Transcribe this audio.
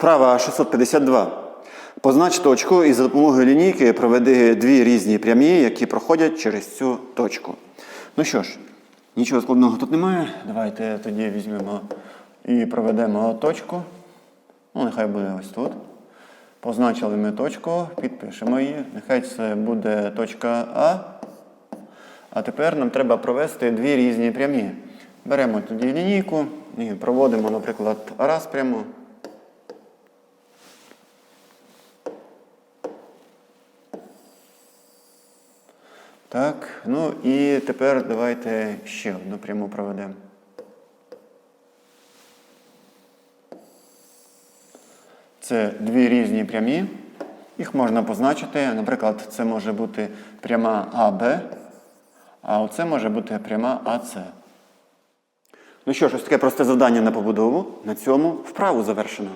Вправа 652. Познач точку і за допомогою лінійки проведи дві різні прямі, які проходять через цю точку. Ну що ж, нічого складного тут немає. Давайте тоді візьмемо і проведемо точку. Ну, нехай буде ось тут. Позначили ми точку, підпишемо її. Нехай це буде точка А. А тепер нам треба провести дві різні прямі. Беремо тоді лінійку і проводимо, наприклад, раз пряму. Так, ну і тепер давайте ще одну пряму проведемо. Це дві різні прямі. Їх можна позначити. Наприклад, це може бути пряма АБ, а оце може бути пряма АЦ. Ну що ж, ось таке просте завдання на побудову. На цьому вправу завершено.